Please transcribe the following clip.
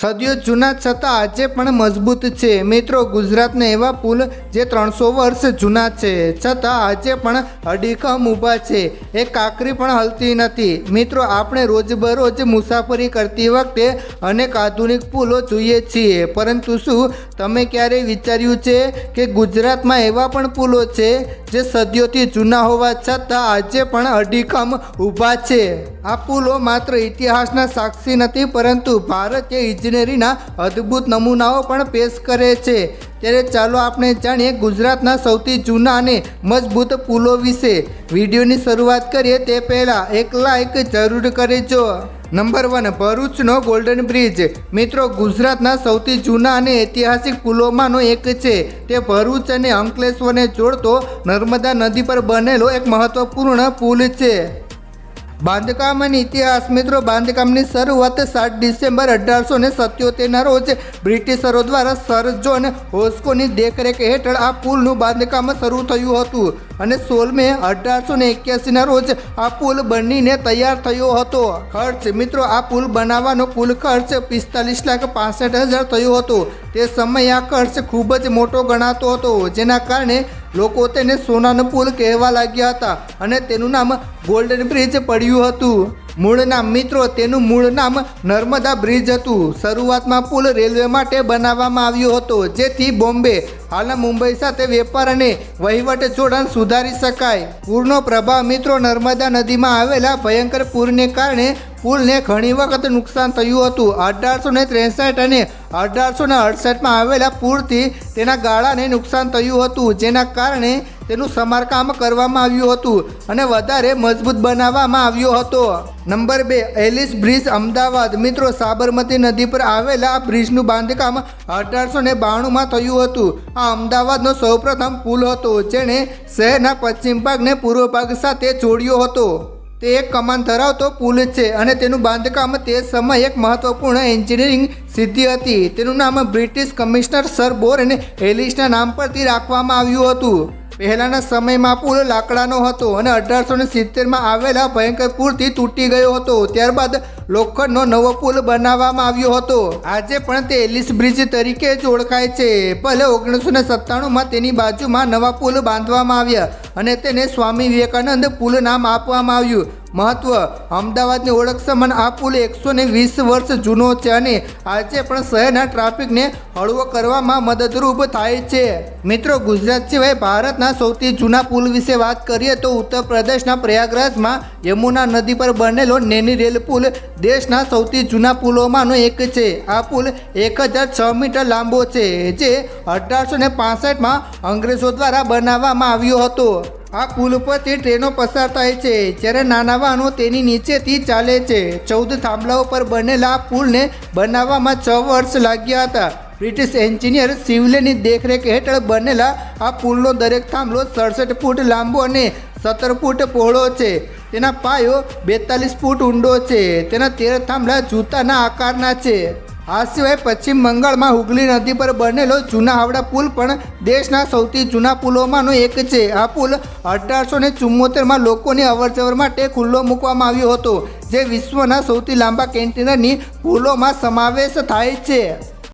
સદીઓ જૂના છતાં આજે પણ મજબૂત છે. મિત્રો, ગુજરાતના એવા પુલ જે ત્રણસો વર્ષ જૂના છે, છતાં આજે પણ અડીખમ ઊભા છે. એ કાંકરી પણ હલતી નથી. મિત્રો, આપણે રોજબરોજ મુસાફરી કરતી વખતે અનેક આધુનિક પુલો જોઈએ છીએ. પરંતુ શું તમે ક્યારેય વિચાર્યું છે કે ગુજરાતમાં એવા પણ પુલો છે જે સદીઓથી જૂના હોવા છતાં આજે પણ અડીખમ ઊભા છે? આ પુલો માત્ર ઇતિહાસના સાક્ષી નથી, પરંતુ ભારતીય ઇજનેરીના અદ્ભુત નમૂનાઓ પણ પેશ કરે છે. ત્યારે ચાલો આપણે જાણીએ ગુજરાતના સૌથી જૂના અને મજબૂત પુલો વિશે. વિડીયોની શરૂઆત કરીએ તે પહેલાં એક લાઇક જરૂર કરજો. નંબર વન ભરૂચનો ગોલ્ડન બ્રિજ મિત્રો, ગુજરાતના સૌથી જૂના અને ઐતિહાસિક પુલોમાંનો એક છે. તે ભરૂચ અને અંકલેશ્વરને જોડતો નર્મદા નદી પર બનેલો એક મહત્વપૂર્ણ પુલ છે. બાંધકામ અને ઇતિહાસ મિત્રો, બાંધકામની શરૂઆત સાત ડિસેમ્બર અઢારસો ને સત્યોતેરના રોજ બ્રિટિશરો દ્વારા સર જોન હોસ્કોની દેખરેખ હેઠળ આ પુલનું બાંધકામ શરૂ થયું હતું અને સોળ મે અઢારસો ને એક્યાસીના રોજ આ પુલ બનીને તૈયાર થયો હતો. ખર્ચ, મિત્રો, આ પુલ બનાવવાનો કુલ ખર્ચ પિસ્તાલીસ લાખ પાસઠ હજાર થયો હતો. તે સમયે આ ખર્ચ ખૂબ જ મોટો ગણાતો હતો, જેના કારણે લોકો તેને સોનાનો પુલ કહેવા લાગ્યા હતા અને તેનું નામ ગોલ્ડન બ્રિજ પડ્યું હતું. મૂળ નામ મિત્રો, તેનું મૂળ નામ નર્મદા બ્રિજ હતું. શરૂઆતમાં પુલ રેલવે માટે બનાવવામાં આવ્યો હતો, જેથી બોમ્બે, હાલના મુંબઈ સાથે વેપાર અને વહીવટ જોડાણ સુધારી શકાય. પૂરનો પ્રભાવ મિત્રો નર્મદા નદીમાં આવેલા ભયંકર પૂરને કારણે પુલને ઘણી વખત નુકસાન થયું હતું. અઢારસો ને ત્રેસઠ અને અઢારસો ને અડસઠમાં આવેલા પૂરથી તેના ગાળાને નુકસાન થયું હતું, જેના કારણે તેનું સમારકામ કરવામાં આવ્યું હતું અને વધારે મજબૂત બનાવવામાં આવ્યો હતો. નંબર બે, એલિસ બ્રિજ, અમદાવાદ. મિત્રો, સાબરમતી નદી પર આવેલા આ બ્રિજનું બાંધકામ અઢારસો ને બાણુંમાં થયું હતું. આ અમદાવાદનો સૌપ્રથમ પુલ હતો, જેણે શહેરના પશ્ચિમ ભાગને પૂર્વ ભાગ સાથે જોડ્યો હતો. તે એક કમાન ધરાવતો પુલ છે અને તેનું બાંધકામ તે સમયે એક મહત્વપૂર્ણ એન્જિનિયરિંગ સિદ્ધિ હતી. તેનું નામ બ્રિટિશ કમિશનર સર બોર અને એલિસના નામ પરથી રાખવામાં આવ્યું હતું. પહેલાંના સમયમાં પુલ લાકડાનો હતો અને અઢારસો ને સિત્તેરમાં આવેલા ભયંકર પૂરથી તૂટી ગયો હતો. ત્યારબાદ લોખંડનો નવો પુલ બનાવવામાં આવ્યો હતો. આજે પણ તે એલિસ બ્રિજ તરીકે જ ઓળખાય છે. ભલે ઓગણીસો ને સત્તાણુંમાં તેની બાજુમાં નવા પુલ બાંધવામાં આવ્યા અને તેને સ્વામી વિવેકાનંદ પુલ નામ આપવામાં આવ્યું. મહત્વ, અમદાવાદની ઓળખ સમાન આ પુલ એકસો ને વીસ વર્ષ જૂનો છે અને આજે પણ શહેરના ટ્રાફિકને હળવો કરવામાં મદદરૂપ થાય છે. મિત્રો, ગુજરાત સિવાય ભારતના સૌથી જૂના પુલ વિશે વાત કરીએ તો ઉત્તર પ્રદેશના પ્રયાગરાજમાં યમુના નદી પર બનેલો નેની રેલ પુલ દેશના સૌથી જૂના પુલોમાંનો એક છે. આ પુલ એક હજાર છ મીટર લાંબો છે, જે અઢારસો ને પાસઠમાં અંગ્રેજો દ્વારા બનાવવામાં આવ્યો હતો. આ પુલ પરથી ટ્રેનો પસાર થાય છે, જ્યારે નાના વાહનો તેની નીચેથી ચાલે છે. ચૌદ થાંભલાઓ પર બનેલા આ પુલને બનાવવામાં છ વર્ષ લાગ્યા હતા. બ્રિટિશ એન્જિનિયર સિવલેની દેખરેખ હેઠળ બનેલા આ પુલનો દરેક થાંભલો સડસઠ ફૂટ લાંબો અને સત્તર ફૂટ પહોળો છે. તેના પાયો બેતાલીસ ફૂટ ઊંડો છે. તેના તેર થાંભલા જૂતાના આકારના છે. આ સિવાય પશ્ચિમ બંગાળમાં હુગલી નદી પર બનેલો જૂના હાવડા પુલ પણ દેશના સૌથી જૂના પુલોમાંનો એક છે. આ પુલ અઢારસો ને ચુમ્મોતેરમાં લોકોની અવરજવર માટે ખુલ્લો મૂકવામાં આવ્યો હતો, જે વિશ્વના સૌથી લાંબા કેન્ટીનરની પુલોમાં સમાવેશ થાય છે.